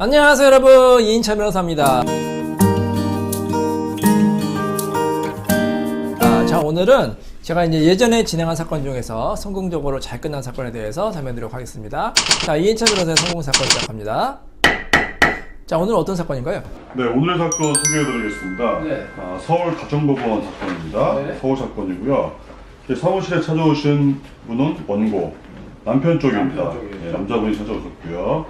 안녕하세요 여러분 이인찬 변호사입니다 아, 자 오늘은 제가 이제 예전에 진행한 사건 중에서 성공적으로 잘 끝난 사건에 대해서 설명드리도록 하겠습니다 자 이인찬 변호사의 성공 사건 시작합니다 자 오늘 어떤 사건인가요? 네, 오늘의 사건 소개해드리겠습니다. 네. 아, 서울 가정법원 사건입니다. 네. 서울 사건이고요. 사무실에 찾아오신 분은 원고, 남편 쪽입니다. 남편. 네, 남자분이 찾아오셨고요.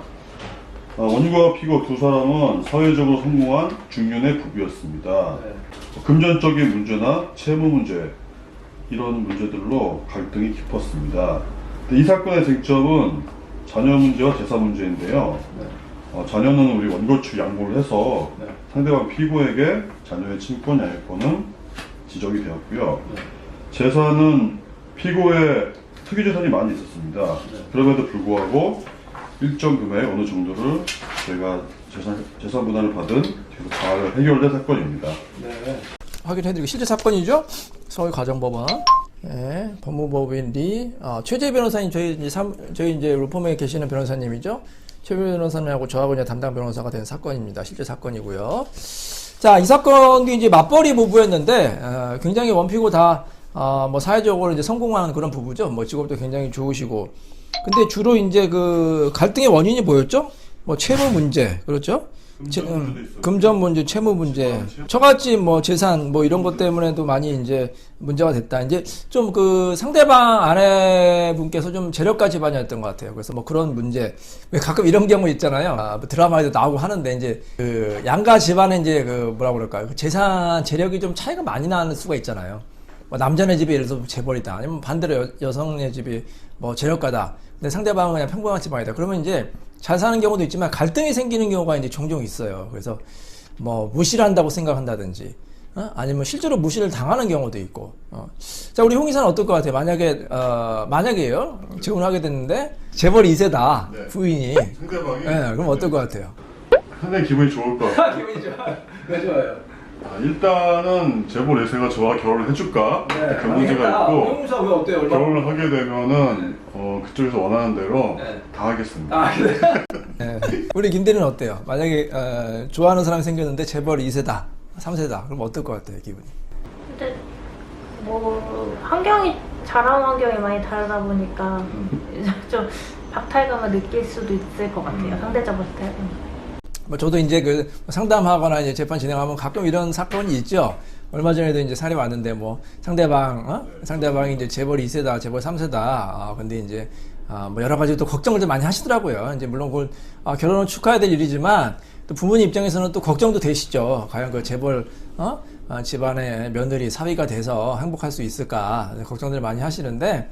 아, 원고와 피고 두 사람은 사회적으로 성공한 중년의 부부였습니다. 네. 금전적인 문제나 채무 문제 이런 문제들로 갈등이 깊었습니다. 이 사건의 쟁점은 자녀 문제와 재산 문제인데요. 어, 자녀는 우리 원고 측 양보를 해서 네. 상대방 피고에게 자녀의 친권 양육권은 지적이 되었고요. 네. 재산은 피고의 특이 재산이 많이 있었습니다. 네. 그럼에도 불구하고 일정 금액 어느 정도를 저희가 재산, 재산 분할을 받은 계속 잘 해결된 사건입니다. 네. 확인해드리고 실제 사건이죠. 서울 가정법원. 예, 법무법인 리 어, 최재 변호사님 저희 이제 삼, 저희 이제 로펌에 계시는 변호사님이죠. 최 변호사님하고 저하고 이제 담당 변호사가 된 사건입니다. 실제 사건이고요. 자, 이 사건도 이제 맞벌이 부부였는데 어, 굉장히 원피고 다 어, 뭐 사회적으로 이제 성공한 그런 부부죠. 뭐 직업도 굉장히 좋으시고. 근데 주로 이제 그 갈등의 원인이 뭐였죠? 뭐 채무 문제, 그렇죠? 문제도 음. 금전 문제, 채무 문제. 저같이 뭐 재산 뭐 이런 것 때문에도 많이 이제 문제가 됐다. 이제 좀 그 상대방 아내분께서 좀 재력가 집안이었던 것 같아요. 그래서 뭐 그런 문제 왜 가끔 이런 경우 있잖아요. 아, 뭐 드라마에도 나오고 하는데 이제 그 양가 집안에 이제 그 뭐라 그럴까요? 그 재산 재력이 좀 차이가 많이 나는 수가 있잖아요. 뭐 남자네 집이 예를 들어서 재벌이다. 아니면 반대로 여, 여성네 집이 뭐 재력가다. 근데 상대방은 그냥 평범한 집안이다. 그러면 이제 잘 사는 경우도 있지만 갈등이 생기는 경우가 이제 종종 있어요. 그래서 뭐 무시를 한다고 생각한다든지 어? 아니면 실제로 무시를 당하는 경우도 있고. 어. 자, 우리 홍 이사는 어떨 것 같아요? 만약에 어, 만약에요. 재혼을 하게 됐는데 재벌 2세다 네. 부인이. 상대방이 네, 그럼 어떨 것 같아요? 상당히 기분이 좋을 것 같아요. 기분이 좋아요. 왜 좋아요? 아, 일단은 재벌 2세가 저와 결혼을 해줄까? 그 문제가 있고 홍 이사 왜 어때요? 결혼을 하게 되면은 어, 그쪽에서 원하는 대로 네. 다 하겠습니다. 아, 그래요? 네. 우리 김대리는 어때요? 만약에 어, 좋아하는 사람이 생겼는데 재벌 2세다, 3세다. 그럼 어떨 것 같아요, 기분이? 근데 뭐 환경이 자란 환경이 많이 다르다 보니까 좀 박탈감을 느낄 수도 있을 것 같아요. 상대적 박탈감. 뭐 저도 이제 그 상담하거나 이제 재판 진행하면 가끔 이런 사건이 있죠. 얼마 전에도 이제 사례 왔는데 뭐 상대방 어? 상대방이 이제 재벌 2세다, 재벌 3세다. 아, 근데 이제 아, 뭐 여러 가지 또 걱정을 좀 많이 하시더라고요. 이제 물론 그걸 아, 결혼을 축하해야 될 일이지만 또 부모님 입장에서는 또 걱정도 되시죠. 과연 그 재벌 어? 아, 집안의 며느리 사위가 돼서 행복할 수 있을까 걱정들 많이 하시는데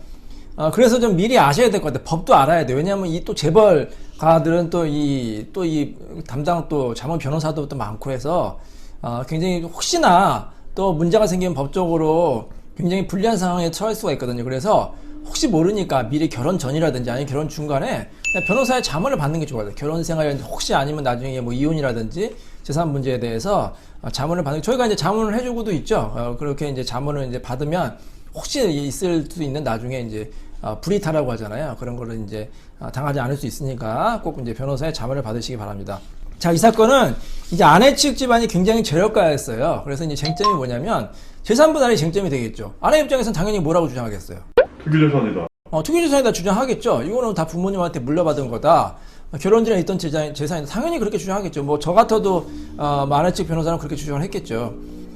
어, 그래서 좀 미리 아셔야 될 것 같아요. 법도 알아야 돼요. 왜냐하면 이 또 재벌 가들은 또 이, 또 이 담당 또 자문 변호사도 또 많고 해서, 어, 굉장히 혹시나 또 문제가 생기면 법적으로 굉장히 불리한 상황에 처할 수가 있거든요. 그래서 혹시 모르니까 미리 결혼 전이라든지 아니면 결혼 중간에 변호사의 자문을 받는 게 좋아요. 결혼 생활 혹시 아니면 나중에 뭐 이혼이라든지 재산 문제에 대해서 어, 자문을 받는 저희가 이제 자문을 해주고도 있죠. 어, 그렇게 이제 자문을 이제 받으면 혹시 있을 수 있는 나중에 이제 어, 불이타라고 하잖아요. 그런 거를 이제 어, 당하지 않을 수 있으니까 꼭 이제 변호사의 자문을 받으시기 바랍니다. 자, 이 사건은 이제 아내 측 집안이 굉장히 저력가였어요. 그래서 이제 쟁점이 뭐냐면 재산 분할이 쟁점이 되겠죠. 아내 입장에서는 당연히 뭐라고 주장하겠어요? 특유재산이다. 어, 투기재산에다 주장하겠죠. 이거는 다 부모님한테 물려받은 거다. 어, 결혼 전에 있던 재산, 재산이 당연히 그렇게 주장하겠죠. 뭐 저 같아도 어, 마네 측 변호사는 그렇게 주장을 했겠죠.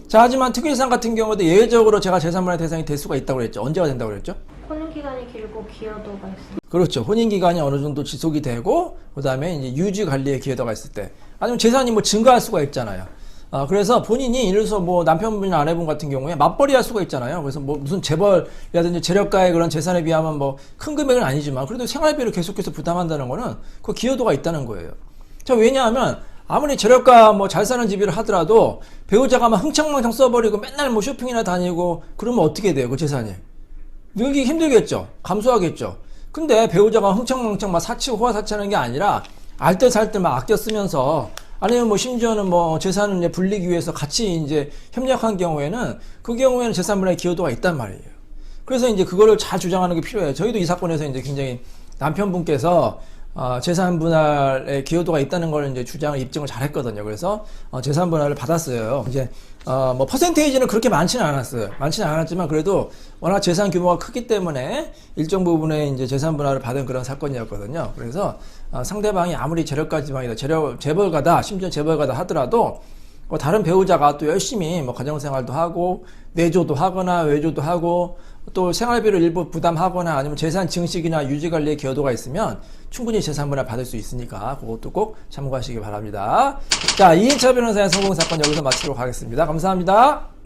자, 하지만 특유재산 같은 경우도 예외적으로 제가 재산분할 대상이 될 수가 있다고 그랬죠. 언제가 된다고 그랬죠? 혼인 기간이 길고 기여도가 있습니다. 그렇죠. 혼인 기간이 어느 정도 지속이 되고 그 다음에 이제 유지 관리의 기회도가 있을 때 아니면 재산이 뭐 증가할 수가 있잖아요. 아, 그래서 본인이 예를 들어서 뭐 남편분이나 아내분 같은 경우에 맞벌이 할 수가 있잖아요. 그래서 뭐 무슨 재벌이라든지 재력가의 그런 재산에 비하면 뭐 큰 금액은 아니지만 그래도 생활비를 계속해서 부담한다는 거는 그 기여도가 있다는 거예요. 자, 왜냐하면 아무리 재력가 뭐 잘 사는 집이라 하더라도 배우자가 막 흥청망청 써버리고 맨날 뭐 쇼핑이나 다니고 그러면 어떻게 돼요? 그 재산이. 늘기 힘들겠죠. 감수하겠죠. 근데 배우자가 흥청망청 막 사치고 호화 사치하는 게 아니라 알뜰살뜰 막 아껴 쓰면서 아니면 뭐 심지어는 뭐 재산을 이제 불리기 위해서 같이 이제 협력한 경우에는 그 경우에는 재산 분할 기여도가 있단 말이에요. 그래서 이제 그거를 잘 주장하는 게 필요해요. 저희도 이 사건에서 이제 굉장히 남편분께서 어, 재산 분할의 기여도가 있다는 걸 이제 주장을 입증을 잘 했거든요. 그래서 어, 재산 분할을 받았어요. 이제 어, 뭐 퍼센테이지는 그렇게 많지는 않았어요. 많지는 않았지만 그래도 워낙 재산 규모가 크기 때문에 일정 부분의 이제 재산 분할을 받은 그런 사건이었거든요. 그래서 어, 상대방이 아무리 재력가 지방이다, 재력 재벌가다, 심지어 재벌가다 하더라도 뭐 다른 배우자가 또 열심히 뭐 가정생활도 하고 내조도 하거나 외조도 하고 또 생활비를 일부 부담하거나 아니면 재산 증식이나 유지관리에 기여도가 있으면 충분히 재산분할 받을 수 있으니까 그것도 꼭 참고하시기 바랍니다. 자, 이인차 변호사의 성공 사건 여기서 마치도록 하겠습니다. 감사합니다.